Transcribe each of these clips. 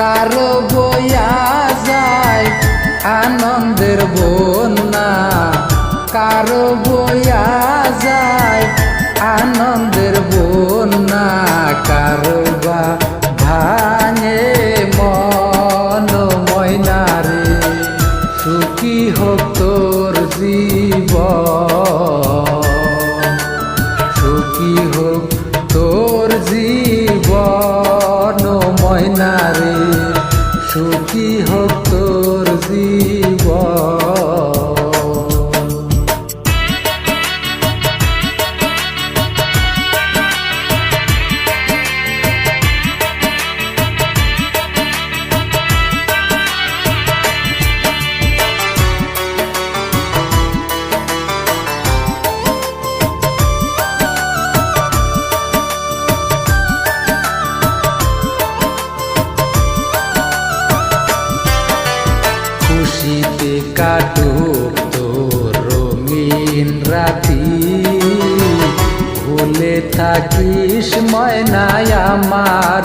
কারও বইয়া যাই আনন্দের বন্যা। কারও বইয়া রাতি ভুলে থাকিস ময়নায় আমার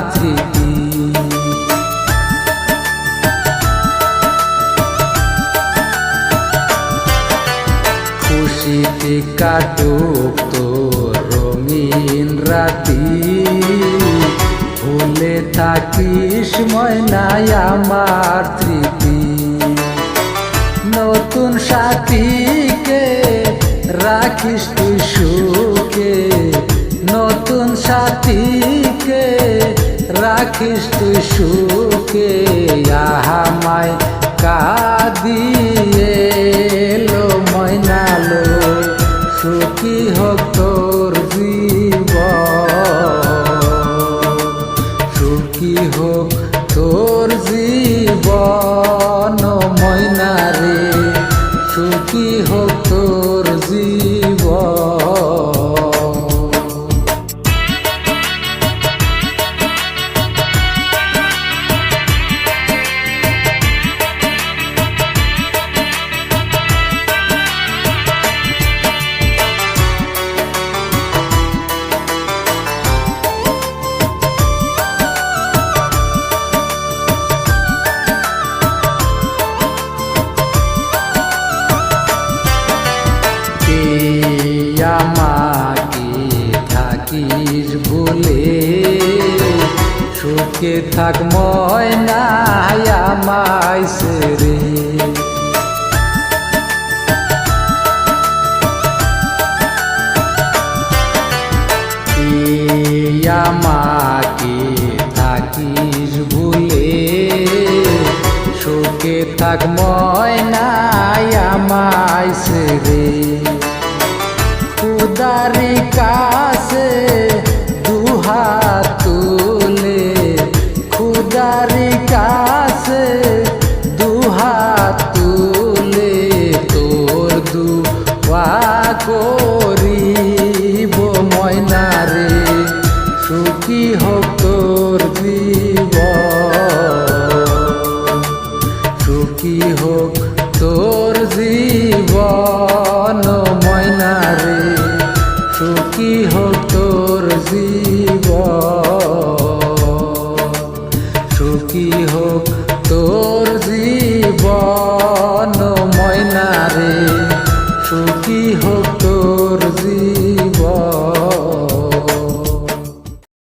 খুশিতে কাটুক তোর রঙিন রাতি। ভুলে থাকিস ময়নায় আমার নতুন সাথীকে রাখিস তুই সুখে নতুন সাথীকে রাখিস তুই সুখে। সুখে থাক ময়না আমায় সেরে। আমাকে থাকিস ভুলে সুখে থাক ময়নায় আমায় সেরে। খুদারি সুখী হোক তোর জীবন ময়নারে সুখী হোক তোর জীবন? সুখী হোক তোর জীবন ময়নারে সুখী হোক তোর